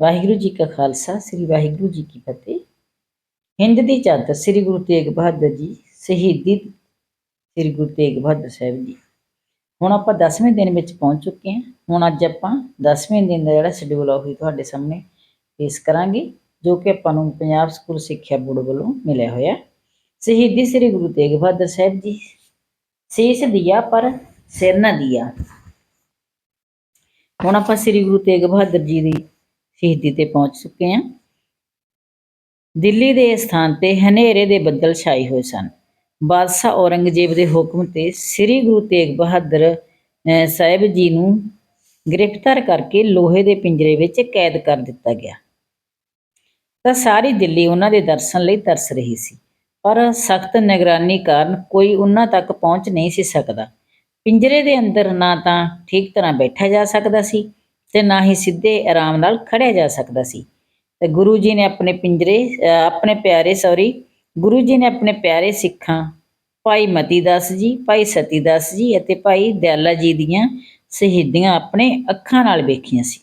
ਵਾਹਿਗੁਰੂ ਜੀ ਕਾ ਖਾਲਸਾ, ਸ੍ਰੀ ਵਾਹਿਗੁਰੂ ਜੀ ਕੀ ਫਤਿਹ। ਹਿੰਦ ਦੀ ਚਾਦਰ ਸ੍ਰੀ ਗੁਰੂ ਤੇਗ ਬਹਾਦਰ ਜੀ, ਸ਼ਹੀਦੀ ਸ੍ਰੀ ਗੁਰੂ ਤੇਗ ਬਹਾਦਰ ਸਾਹਿਬ ਜੀ। ਹੁਣ ਆਪਾਂ 10ਵੇਂ ਦਿਨ ਵਿੱਚ ਪਹੁੰਚ ਚੁੱਕੇ ਹਾਂ। ਹੁਣ ਅੱਜ ਆਪਾਂ 10ਵੇਂ ਦਿਨ ਦਾ ਜਿਹੜਾ ਸ਼ਡਿਊਲ ਆ ਉਹ ਤੁਹਾਡੇ ਸਾਹਮਣੇ ਪੇਸ਼ ਕਰਾਂਗੇ, ਜੋ ਕਿ ਆਪਾਂ ਨੂੰ ਪੰਜਾਬ ਸਕੂਲ ਸਿੱਖਿਆ ਬੋਰਡ ਵੱਲੋਂ ਮਿਲਿਆ ਹੋਇਆ। ਸ਼ਹੀਦੀ ਸ੍ਰੀ ਗੁਰੂ ਤੇਗ ਬਹਾਦਰ ਸਾਹਿਬ ਜੀ, ਸੀਸ ਦਿਆ ਪਰ ਸਿਰ ਨਾ ਦਿਆ। ਹੁਣ ਆਪਾਂ ਸ੍ਰੀ ਗੁਰੂ ਤੇਗ ਬਹਾਦਰ ਜੀ ਦੀ ਸ਼ਹੀਦੀ ਤੇ ਪਹੁੰਚ ਚੁੱਕੇ ਹਾਂ। ਦਿੱਲੀ ਦੇ ਸਥਾਨ ਤੇ ਹਨੇਰੇ ਦੇ ਬੱਦਲ ਛਾਏ ਹੋਏ ਸਨ। ਬਾਦਸ਼ਾਹ ਔਰੰਗਜ਼ੇਬ ਦੇ ਹੁਕਮ ਤੇ ਸ੍ਰੀ ਗੁਰੂ ਤੇਗ ਬਹਾਦਰ ਅਹ, ਸਾਹਿਬ ਜੀ ਨੂੰ ਗ੍ਰਿਫਤਾਰ ਕਰਕੇ ਲੋਹੇ ਦੇ ਪਿੰਜਰੇ ਵਿੱਚ ਕੈਦ ਕਰ ਦਿੱਤਾ ਗਿਆ। ਤਾਂ ਸਾਰੀ ਦਿੱਲੀ ਉਹਨਾਂ ਦੇ ਦਰਸ਼ਨ ਲਈ ਤਰਸ ਰਹੀ ਸੀ ਪਰ ਸਖਤ ਨਿਗਰਾਨੀ ਕਾਰਨ ਕੋਈ ਉਹਨਾਂ ਤੱਕ ਪਹੁੰਚ ਨਹੀਂ ਸੀ ਸਕਦਾ। ਪਿੰਜਰੇ ਦੇ ਅੰਦਰ ਨਾ ਤਾਂ ਠੀਕ ਤਰ੍ਹਾਂ ਬੈਠਾ ਜਾ ਸਕਦਾ ਸੀ ਤੇ ਨਾ ਹੀ ਸਿੱਧੇ ਆਰਾਮ ਨਾਲ ਖੜਿਆ ਜਾ ਸਕਦਾ ਸੀ। ਤੇ ਗੁਰੂ ਜੀ ਨੇ ਆਪਣੇ ਪਿੰਜਰੇ ਆਪਣੇ ਪਿਆਰੇ ਸੌਰੀ ਗੁਰੂ ਜੀ ਨੇ ਆਪਣੇ ਪਿਆਰੇ ਸਿੱਖਾਂ, ਭਾਈ ਮਤੀ ਦਾਸ ਜੀ, ਭਾਈ ਸਤੀ ਦਾਸ ਜੀ ਅਤੇ ਭਾਈ ਦਿਆਲਾ ਜੀ ਦੀਆਂ ਸ਼ਹੀਦੀਆਂ ਆਪਣੇ ਅੱਖਾਂ ਨਾਲ ਵੇਖੀਆਂ ਸੀ।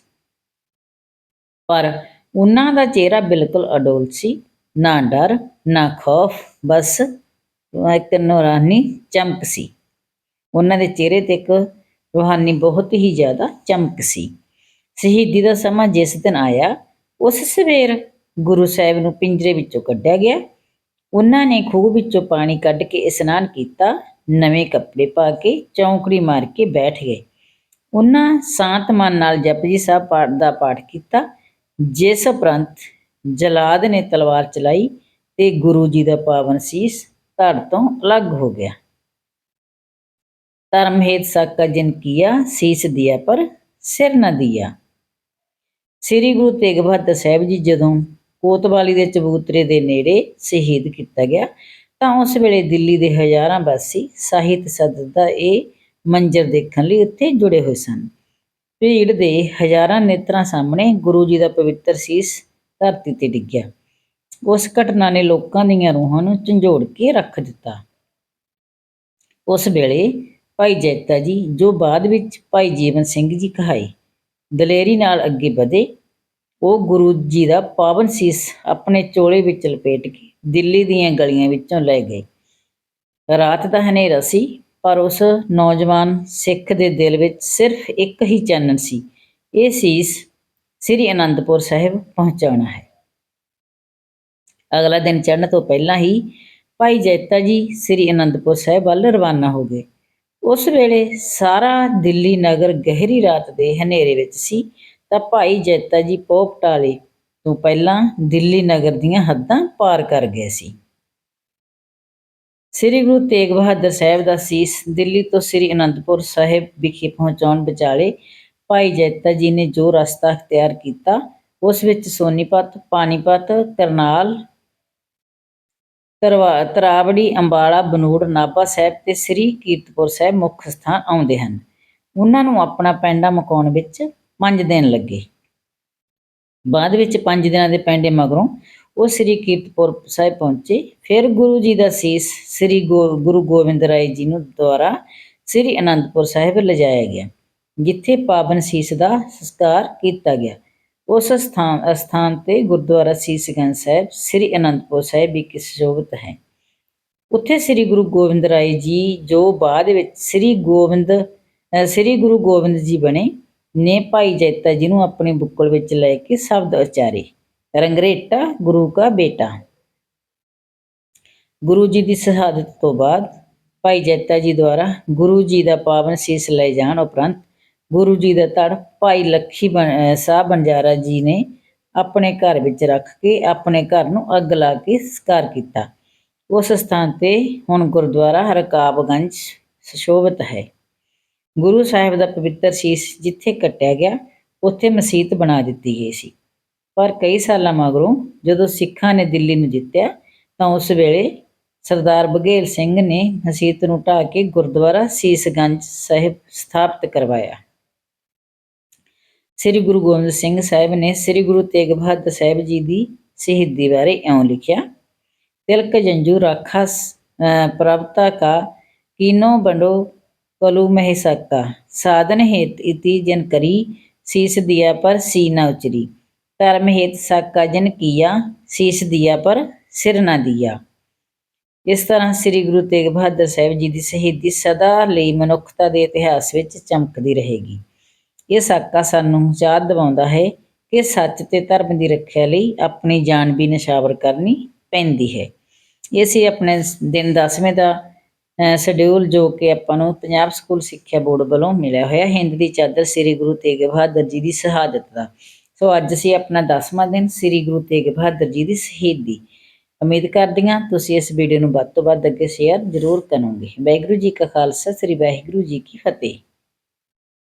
ਪਰ ਉਹਨਾਂ ਦਾ ਚਿਹਰਾ ਬਿਲਕੁਲ ਅਡੋਲ ਸੀ, ਨਾ ਡਰ, ਨਾ ਖੌਫ, ਬਸ ਇੱਕ ਨੂਰਾਨੀ ਚਮਕ ਸੀ। ਉਹਨਾਂ ਦੇ ਚਿਹਰੇ ਤੇ ਇੱਕ ਰੂਹਾਨੀ ਬਹੁਤ ਹੀ ਜ਼ਿਆਦਾ ਚਮਕ ਸੀ। ਸ਼ਹੀਦੀ ਦਾ ਸਮਾਂ ਜਿਸ ਦਿਨ ਆਇਆ, ਉਸ ਸਵੇਰ ਗੁਰੂ ਸਾਹਿਬ ਨੂੰ ਪਿੰਜਰੇ ਵਿੱਚੋਂ ਕੱਢਿਆ ਗਿਆ। ਉਹਨਾਂ ਨੇ ਖੂਹ ਵਿੱਚੋਂ ਪਾਣੀ ਕੱਢ ਕੇ ਇਸ਼ਨਾਨ ਕੀਤਾ, ਨਵੇਂ ਕੱਪੜੇ ਪਾ ਕੇ ਚੌਂਕੜੀ ਮਾਰ ਕੇ ਬੈਠ ਗਏ। ਉਹਨਾਂ ਸ਼ਾਂਤ ਮਨ ਨਾਲ ਜਪਜੀ ਸਾਹਿਬ ਪਾਠ ਦਾ ਪਾਠ ਕੀਤਾ, ਜਿਸ ਉਪਰੰਤ ਜਲਾਦ ਨੇ ਤਲਵਾਰ ਚਲਾਈ ਤੇ ਗੁਰੂ ਜੀ ਦਾ ਪਾਵਨ ਸੀਸ ਧੜ ਤੋਂ ਅਲੱਗ ਹੋ ਗਿਆ। ਧਰਮ ਹੇਤ ਸਾਕਾ ਜਿਨ ਕੀਆ, ਸੀਸ ਦਿਆ ਪਰ ਸਿਰ ਨਾ ਦਿਆ। ਸ੍ਰੀ ਗੁਰੂ ਤੇਗ ਬਹਾਦਰ ਸਾਹਿਬ ਜੀ ਜਦੋਂ ਕੋਤਵਾਲੀ ਦੇ ਚਬੂਤਰੇ ਦੇ ਨੇੜੇ ਸ਼ਹੀਦ ਕੀਤਾ ਗਿਆ, ਤਾਂ ਉਸ ਵੇਲੇ ਦਿੱਲੀ ਦੇ ਹਜ਼ਾਰਾਂ ਵਾਸੀ ਸਾਹਿਤ ਸਦਨ ਦਾ ਇਹ ਮੰਜ਼ਰ ਦੇਖਣ ਲਈ ਉੱਥੇ ਜੁੜੇ ਹੋਏ ਸਨ। ਭੀੜ ਦੇ ਹਜ਼ਾਰਾਂ ਨੇਤਰਾਂ ਸਾਹਮਣੇ ਗੁਰੂ ਜੀ ਦਾ ਪਵਿੱਤਰ ਸੀਸ ਧਰਤੀ ਤੇ ਡਿੱਗਿਆ। ਉਸ ਘਟਨਾ ਨੇ ਲੋਕਾਂ ਦੀਆਂ ਰੂਹਾਂ ਨੂੰ ਝੰਜੋੜ ਕੇ ਰੱਖ ਦਿੱਤਾ। ਉਸ ਵੇਲੇ ਭਾਈ ਜੈਤਾ ਜੀ, ਜੋ ਬਾਅਦ ਵਿੱਚ ਭਾਈ ਜੀਵਨ ਸਿੰਘ ਜੀ ਕਹਾਏ ਦਲੇਰੀ ਨਾਲ ਅੱਗੇ ਵਧੇ, ਉਹ ਗੁਰੂ ਜੀ ਦਾ ਪਾਵਨ ਸੀਸ ਆਪਣੇ ਚੋਲੇ ਵਿੱਚ ਲਪੇਟ ਕੇ ਦਿੱਲੀ ਦੀਆਂ ਗਲੀਆਂ ਵਿੱਚੋਂ ਲੈ ਗਏ। ਰਾਤ ਦਾ ਹਨੇਰਾ ਸੀ, ਪਰ ਉਸ ਨੌਜਵਾਨ ਸਿੱਖ ਦੇ ਦਿਲ ਵਿੱਚ ਸਿਰਫ ਇੱਕ ਹੀ ਚਾਨਣ ਸੀ, ਇਹ ਸੀਸ ਸ੍ਰੀ ਅਨੰਦਪੁਰ ਸਾਹਿਬ ਪਹੁੰਚਾਉਣਾ ਹੈ। ਅਗਲਾ ਦਿਨ ਚੜ੍ਹਨ ਤੋਂ ਪਹਿਲਾਂ ਹੀ ਭਾਈ ਜੈਤਾ ਜੀ ਸ੍ਰੀ ਅਨੰਦਪੁਰ ਸਾਹਿਬ ਵੱਲ ਰਵਾਨਾ ਹੋ ਗਏ। ਉਸ ਵੇਲੇ ਸਾਰਾ ਦਿੱਲੀ ਨਗਰ ਗਹਿਰੀ ਰਾਤ ਦੇ ਹਨੇਰੇ ਵਿੱਚ ਸੀ, ਤਾਂ ਭਾਈ ਜੈਤਾ ਜੀ ਪੋਪਟਾਲੇ ਤੋਂ ਪਹਿਲਾਂ ਦਿੱਲੀ ਨਗਰ ਦੀਆਂ ਹੱਦਾਂ ਪਾਰ ਕਰ ਗਏ ਸੀ। ਸ੍ਰੀ ਗੁਰੂ ਤੇਗ ਬਹਾਦਰ ਸਾਹਿਬ ਦਾ ਸੀਸ ਦਿੱਲੀ ਤੋਂ ਸ੍ਰੀ ਅਨੰਦਪੁਰ ਸਾਹਿਬ ਵਿਖੇ ਪਹੁੰਚਾਉਣ ਵਿਚਾਲੇ ਭਾਈ ਜੈਤਾ ਜੀ ਨੇ ਜੋ ਰਸਤਾ ਅਖਤਿਆਰ ਕੀਤਾ, ਉਸ ਵਿੱਚ ਸੋਨੀਪਤ, ਪਾਣੀਪਤ, ਕਰਨਾਲ ਤਰਵਾ, ਤਰਾਵੜੀ, ਅੰਬਾਲਾ, ਬਨੂੜ, ਨਾਭਾ ਸਾਹਿਬ ਤੇ ਸ੍ਰੀ ਕੀਰਤਪੁਰ ਸਾਹਿਬ ਮੁੱਖ ਸਥਾਨ ਆਉਂਦੇ ਹਨ। ਉਹਨਾਂ ਨੂੰ ਆਪਣਾ ਪੈਂਡਾ ਮਕਾਉਣ ਵਿੱਚ 5 ਦਿਨ ਲੱਗੇ। ਬਾਅਦ ਵਿੱਚ 5 ਦਿਨਾਂ ਦੇ ਪੈਂਡੇ ਮਗਰੋਂ ਉਹ ਸ੍ਰੀ ਕੀਰਤਪੁਰ ਸਾਹਿਬ ਪਹੁੰਚੇ। ਫਿਰ ਗੁਰੂ ਜੀ ਦਾ ਸੀਸ ਸ੍ਰੀ ਗੋ- ਗੁਰੂ ਗੋਬਿੰਦ ਰਾਏ ਜੀ ਨੂੰ ਦੁਆਰਾ ਸ੍ਰੀ ਅਨੰਦਪੁਰ ਸਾਹਿਬ ਲਿਜਾਇਆ ਗਿਆ, ਜਿੱਥੇ ਪਾਵਨ ਸੀਸ ਦਾ ਸੰਸਕਾਰ ਕੀਤਾ ਗਿਆ। ਉਸ ਸਥਾਨ ਅਸਥਾਨ ਤੇ ਗੁਰਦੁਆਰਾ ਸੀਸਗੰਜ ਸਾਹਿਬ ਸ੍ਰੀ ਅਨੰਦਪੁਰ ਸਾਹਿਬ ਵੀ ਸੁਸ਼ੋਭਿਤ ਹੈ। ਉੱਥੇ ਸ੍ਰੀ ਗੁਰੂ ਗੋਬਿੰਦ ਰਾਏ ਜੀ ਜੋ ਬਾਅਦ ਵਿੱਚ ਸ੍ਰੀ ਗੋਬਿੰਦ ਅ, ਸ੍ਰੀ ਗੁਰੂ ਗੋਬਿੰਦ ਜੀ ਬਣੇ ਨੇ ਭਾਈ ਜੈਤਾ ਜੀ ਨੂੰ ਆਪਣੇ ਬੁੱਕਲ ਵਿੱਚ ਲੈ ਕੇ ਸ਼ਬਦ ਉਚਾਰੇ। ਰੰਗਰੇਟਾ ਗੁਰੂ ਕਾ ਬੇਟਾ। ਗੁਰੂ ਜੀ ਦੀ ਸ਼ਹਾਦਤ ਤੋਂ ਬਾਅਦ ਭਾਈ ਜੈਤਾ ਜੀ ਦੁਆਰਾ ਗੁਰੂ ਜੀ ਦਾ ਪਾਵਨ ਸੀਸ ਲੈ ਜਾਣ ਉਪਰੰਤ ਗੁਰੂ ਜੀ ਦਾ ਤੜ ਭਾਈ ਲੱਖੀ ਬਣ- ਸਾਹਿਬ ਬੰਜਾਰਾ ਜੀ ਨੇ ਆਪਣੇ ਘਰ ਵਿੱਚ ਰੱਖ ਕੇ ਆਪਣੇ ਘਰ ਨੂੰ ਅੱਗ ਲਾ ਕੇ ਸੰਸਕਾਰ ਕੀਤਾ। ਉਸ ਸਥਾਨ ਤੇ ਹੁਣ ਗੁਰਦੁਆਰਾ ਹਰਕਾਬਗੰਜ ਸੁਸ਼ੋਭਿਤ ਹੈ। ਗੁਰੂ ਸਾਹਿਬ ਦਾ ਪਵਿੱਤਰ ਸੀਸ ਜਿੱਥੇ ਕੱਟਿਆ ਗਿਆ, ਉੱਥੇ ਮਸਜਿਦ ਬਣਾ ਦਿੱਤੀ ਗਈ ਸੀ। ਪਰ ਕਈ ਸਾਲਾਂ ਮਗਰੋਂ ਜਦੋਂ ਸਿੱਖਾਂ ਨੇ ਦਿੱਲੀ ਨੂੰ ਜਿੱਤਿਆ, ਤਾਂ ਉਸ ਵੇਲੇ ਸਰਦਾਰ ਬਘੇਲ ਸਿੰਘ ਨੇ ਮਸਜਿਦ ਨੂੰ ਢਾਹ ਕੇ ਗੁਰਦੁਆਰਾ ਸੀਸਗੰਜ ਸਾਹਿਬ ਸਥਾਪਿਤ ਕਰਵਾਇਆ। ਸ੍ਰੀ ਗੁਰੂ ਗੋਬਿੰਦ ਸਿੰਘ ਸਾਹਿਬ ਨੇ ਸ੍ਰੀ ਗੁਰੂ ਤੇਗ ਬਹਾਦਰ ਸਾਹਿਬ ਜੀ ਦੀ ਸ਼ਹੀਦੀ ਬਾਰੇ ਇਉਂ ਲਿਖਿਆ, ਤਿਲਕ ਜੰਜੂ ਰਾਖਾ ਅਹ, ਪ੍ਰਭਤਾ ਕਾ, ਕੀਨੋ ਬੰਡੋ ਕਲੂ ਮਹਿ ਸਕਾ, ਸਾਧਨ ਹੇਤ ਇਤੀ ਜਨ ਕਰੀ, ਸੀਸ ਦਿਆ ਪਰ ਸੀ ਨਾ ਉਚਰੀ, ਧਰਮ ਹੇਤ ਸਾਕਾ ਜਨ ਕੀਆ, ਸੀਸ ਦਿਆ ਪਰ ਸਿਰ ਨਾ ਦਿਆ। ਇਸ ਤਰ੍ਹਾਂ ਸ੍ਰੀ ਗੁਰੂ ਤੇਗ ਬਹਾਦਰ ਸਾਹਿਬ ਜੀ ਦੀ ਸ਼ਹੀਦੀ ਸਦਾ ਲਈ ਮਨੁੱਖਤਾ ਦੇ ਇਤਿਹਾਸ ਵਿੱਚ ਚਮਕਦੀ ਰਹੇਗੀ। ਇਹ ਸਾਕਾ ਸਾਨੂੰ ਯਾਦ ਦਿਵਾਉਂਦਾ ਹੈ ਕਿ ਸੱਚ ਤੇ ਧਰਮ ਦੀ ਰੱਖਿਆ ਲਈ ਆਪਣੀ ਜਾਨ ਵੀ ਨਿਸ਼ਾਵਰ ਕਰਨੀ ਪੈਂਦੀ ਹੈ। ਇਹ ਸੀ ਆਪਣੇ ਦਿਨ 10ਵੇਂ ਦਾ ਸ਼ਡਿਊਲ ਜੋ ਕਿ ਆਪਾਂ ਨੂੰ ਪੰਜਾਬ ਸਕੂਲ ਸਿੱਖਿਆ ਬੋਰਡ ਵੱਲੋਂ ਮਿਲਿਆ ਹੋਇਆ, ਹਿੰਦ ਦੀ ਚਾਦਰ ਸ੍ਰੀ ਗੁਰੂ ਤੇਗ ਬਹਾਦਰ ਜੀ ਦੀ ਸ਼ਹਾਦਤ ਦਾ। ਸੋ ਅੱਜ ਸੀ ਆਪਣਾ 10ਵਾਂ ਦਿਨ ਸ੍ਰੀ ਗੁਰੂ ਤੇਗ ਬਹਾਦਰ ਜੀ ਦੀ ਸ਼ਹੀਦੀ ਉਮੀਦ ਕਰਦੀ ਹਾਂ। ਤੁਸੀਂ ਇਸ ਵੀਡੀਓ ਨੂੰ ਵੱਧ ਤੋਂ ਵੱਧ ਅੱਗੇ ਸ਼ੇਅਰ ਜ਼ਰੂਰ ਕਰੋਗੇ। ਵਾਹਿਗੁਰੂ ਜੀ ਕਾ ਖਾਲਸਾ, ਸ੍ਰੀ ਵਾਹਿਗੁਰੂ ਜੀ ਕੀ ਫਤਿਹ।